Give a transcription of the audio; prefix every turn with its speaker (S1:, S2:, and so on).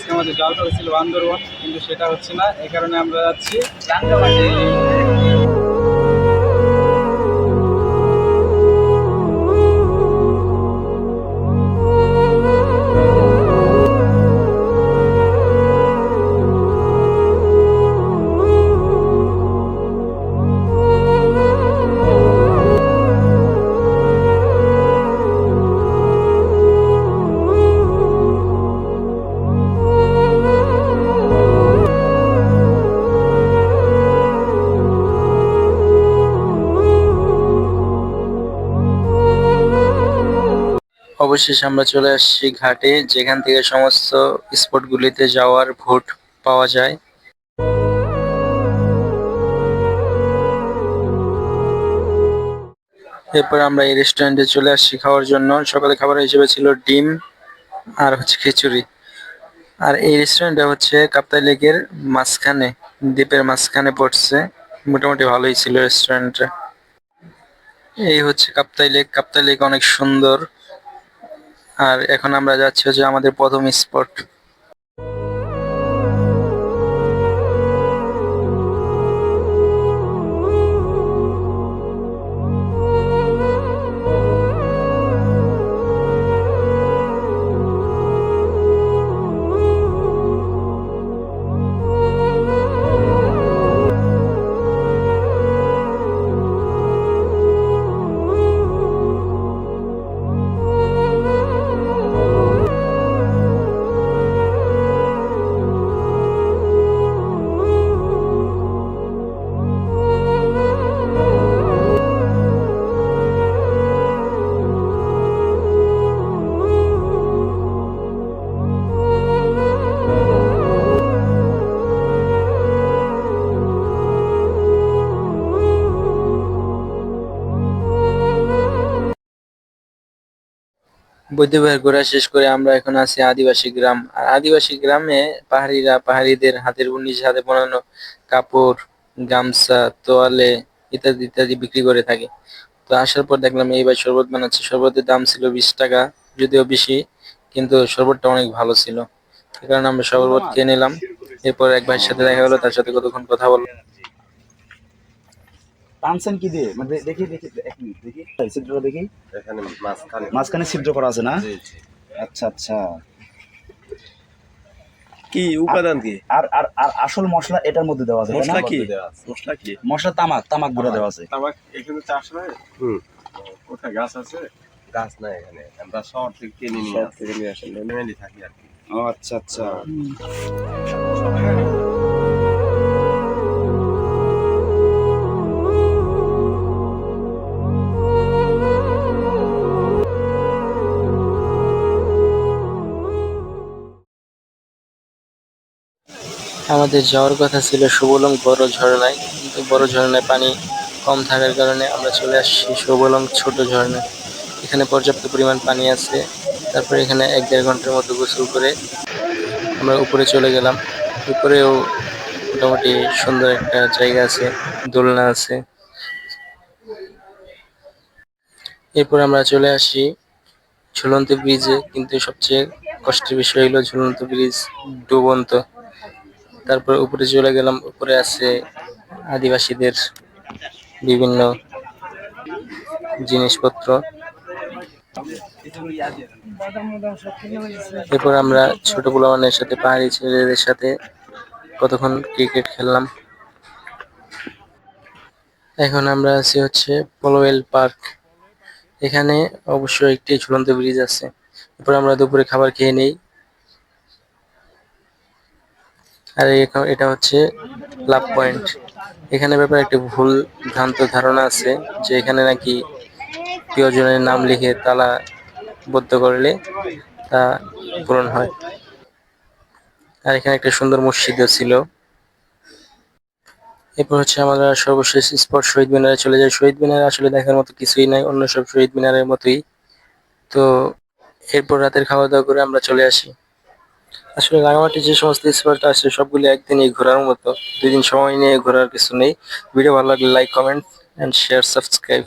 S1: আজকে আমাদের যাওয়ার কথা ছিল বান্দরবন, কিন্তু সেটা হচ্ছে না। এই কারণে আমরা যাচ্ছি। রাঙ্গামাটি
S2: অবশেষে আমরা চলে আসছি ঘাটে, যেখান থেকে সমস্ত স্পটগুলিতে যাওয়ার ভোট পাওয়া যায়। এরপর আমরা এই রেস্টুরেন্টে চলে আসছি খাওয়ার জন্য। সকালে খাবার হিসেবে ছিল ডিম আর হচ্ছে খিচুড়ি। আর এই রেস্টুরেন্টটা হচ্ছে কাপ্তাই লেকের মাঝখানে, দ্বীপের মাঝখানে পড়ছে। মোটামুটি ভালোই ছিল রেস্টুরেন্টটা এই হচ্ছে কাপ্তাই লেক। কাপ্তাই লেক অনেক সুন্দর। আর এখন আমরা যাচ্ছি হচ্ছে আমাদের প্রথম স্পট বৈদ্যবাহের ঘোরা শেষ করে আমরা এখন আছি আদিবাসী গ্রাম। আর আদিবাসী গ্রামে পাহাড়িরা পাহাড়িদের হাতের নিজ হাতে বানানো কাপড় গামছা তোয়ালে ইত্যাদি ইত্যাদি বিক্রি করে থাকে। তো আসার পর দেখলাম এইবার শরবত বানাচ্ছে। শরবতের দাম ছিল বিশ টাকা যদিও বেশি কিন্তু শরবতটা অনেক ভালো ছিল। কারণে আমরা শরবত খেয়ে নিলাম। এরপর এক ভাইয়ের সাথে দেখা হলো তার সাথে কতক্ষণ কথা বললাম।
S3: টানছেন কি দিয়ে? মানে দেখি দেখি এক মিনিট দেখি। ছিদ্রটা দেখি।
S4: এখানে মাঝখানে।
S3: মাঝখানে ছিদ্র করা আছে না?
S4: জি, জি।
S3: আচ্ছা আচ্ছা।
S4: কি উপাদান কি?
S3: আর আর আর আসল মশলা এটার মধ্যে দেওয়া আছে
S4: মশলা কি? মশলা কি?
S3: মশলা তামাক তামাক গুঁড়া দেওয়া আছে।
S5: তামাক এখানে চাষ হয়?
S4: হুম।
S5: কোথায় গাছ আছে?
S4: গাছ নাই এখানে।
S5: আমরা শহর থেকে কিনে নিয়ে আসি।
S4: থেকে নিয়ে আসেন
S5: ফ্যামিলি থাকি আর কি।
S3: ও আচ্ছা। আচ্ছা
S2: আমাদের যাওয়ার কথা ছিল সুবলং বড় ঝর্ণায়, কিন্তু বড় ঝর্ণায় পানি কম থাকার কারণে আমরা চলে আসছি সুবলং ছোট ঝর্ণায়। এখানে পর্যাপ্ত পরিমাণ পানি আছে। তারপরে এখানে এক দেড় ঘণ্টার মতো গোসল করে আমরা উপরে চলে গেলাম। উপরেও মোটামুটি সুন্দর একটা জায়গা আছে, দোলনা আছে। এরপর আমরা চলে আসি ঝুলন্ত ব্রিজে, কিন্তু সবচেয়ে কষ্টের বিষয় হলো ঝুলন্ত ব্রিজ ডুবন্ত। তারপর উপরে চলে গেলাম, উপরে আছে আদিবাসীদের বিভিন্ন জিনিসপত্র। এরপর আমরা ছোট পোলামানের সাথে, পাহাড়ি ছেলেদের সাথে কতক্ষণ ক্রিকেট খেললাম। এখন আমরা আছি হচ্ছে পলোয়েল পার্ক। এখানে অবশ্যই একটি ঝুলন্ত ব্রিজ আছে। এরপর আমরা দুপুরে খাবার খেয়ে নেই। আর এটা হচ্ছে লাভ পয়েন্ট। এখানে ব্যাপারে একটা ভুল ভ্রান্ত ধারণা আছে, যে এখানে নাকি প্রিয়জনের নাম লিখে তালা বদ্ধ করলে তা পূরণ হয়। আর এখানে একটা সুন্দর মসজিদও ছিল। এরপর হচ্ছে আমরা সর্বশেষ স্পট শহীদ মিনারে চলে যাই। শহীদ মিনারে আসলে দেখার মতো কিছুই নাই, অন্য সব শহীদ মিনারের মতোই। তো এরপর রাতের খাওয়া দাওয়া করে আমরা চলে আসি। আসলে রাঙামাটি যে সমস্ত স্পট আছে, সবগুলি একদিনই ঘোরার মতো। দুই দিন সময় নিয়ে ঘোরার কিছু নেই। ভিডিও ভালো লাগলে like comment and share subscribe